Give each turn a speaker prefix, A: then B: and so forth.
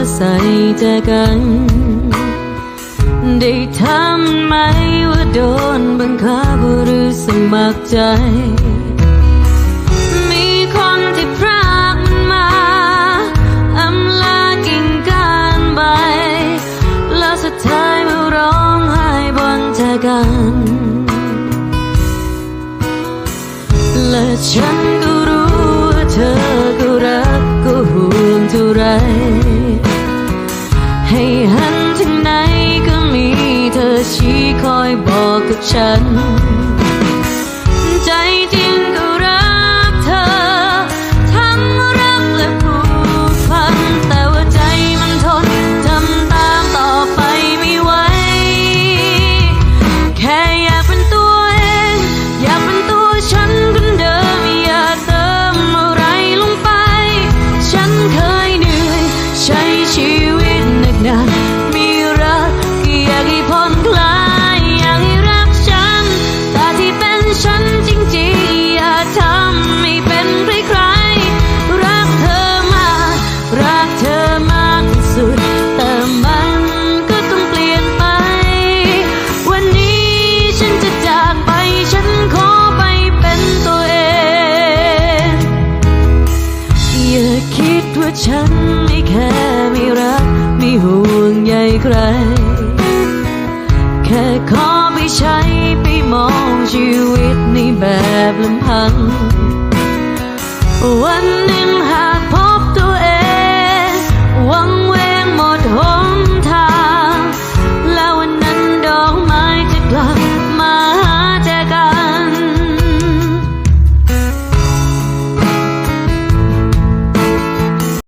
A: าใส่ใจกัน ได้ทำไหมว่าโดนบังคับหรือสมัครใจ มีคนที่พรากมาอำลากิ่งการใบแล้วสุดท้ายมาร้องไห้บนเธอกันและฉันก็ trần ว่าฉันไม่แค่ไม่รักไม่ห่วงใยใคร แค่ขอไปใช้ไปมองชีวิตในแบบลำพัง วันหนึ่งหา